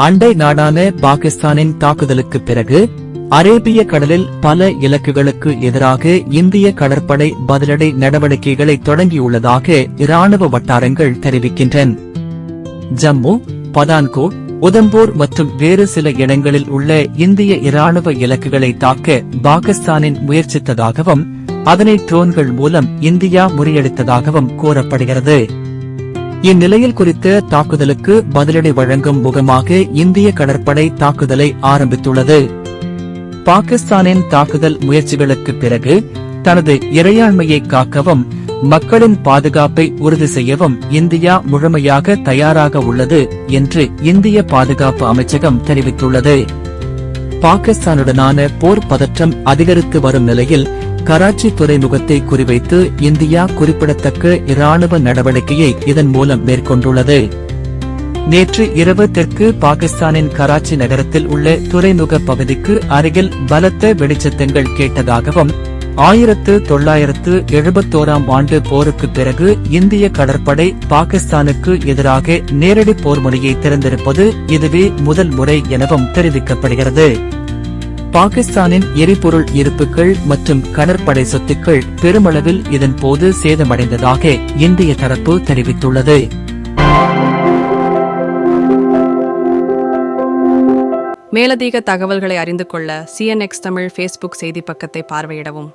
அண்டை நாடான பாகிஸ்தானின் தாக்குதலுக்கு பிறகு அரேபிய கடலில் பல இலக்குகளுக்கு எதிராக இந்திய கடற்படை பதிலடை நடவடிக்கைகளை தொடங்கியுள்ளதாக இராணுவ வட்டாரங்கள் தெரிவிக்கின்றன. ஜம்மு பதான்கோட் உதம்பூர் மற்றும் வேறு சில இடங்களில் உள்ள இந்திய இராணுவ இலக்குகளை தாக்க பாகிஸ்தானின் முயற்சித்ததாகவும் அதனை ட்ரோன்கள் மூலம் இந்தியா முறியடித்ததாகவும் கூறப்படுகிறது. இந்நிலையில் குறித்த தாக்குதலுக்கு பதிலடி வழங்கும் முகமாக இந்திய கடற்படை தாக்குதலை ஆரம்பித்துள்ளது. பாகிஸ்தானின் தாக்குதல் முயற்சிகளுக்கு பிறகு தனது இறையாண்மையை காக்கவும் மக்களின் பாதுகாப்பை உறுதி செய்யவும் இந்தியா முழுமையாக தயாராக உள்ளது என்று இந்திய பாதுகாப்பு அமைச்சகம் தெரிவித்துள்ளது. பாகிஸ்தானுடனான போர் பதற்றம் அதிகரித்து வரும் நிலையில் கராச்சி துறைமுகத்தை குறிவைத்து இந்தியா குறிப்பிடத்தக்க இராணுவ நடவடிக்கையை இதன் மூலம் மேற்கொண்டுள்ளது. நேற்று இரவு தெற்கு பாகிஸ்தானின் கராச்சி நகரத்தில் உள்ள துறைமுக பகுதிக்கு அருகில் பலத்த வெடிச்சத்தங்கள் கேட்டதாகவும் ஆயிரத்து தொள்ளாயிரத்து எழுபத்தோராம் ஆண்டு போருக்கு பிறகு இந்திய கடற்படை பாகிஸ்தானுக்கு எதிராக நேரடி போர் முறையை திறந்திருப்பது இதுவே முதல் முறை எனவும் தெரிவிக்கப்படுகிறது. பாகிஸ்தானின் எரிபொருள் இருப்புகள் மற்றும் கடற்படை சொத்துக்கள் பெருமளவில் இதன் போது சேதமடைந்ததாக இந்திய தரப்பு தெரிவித்துள்ளது. மேலதிக தகவல்களை அறிந்து கொள்ள சிஎன்எக்ஸ் தமிழ் ஃபேஸ்புக் செய்தி பக்கத்தை பார்வையிடவும்.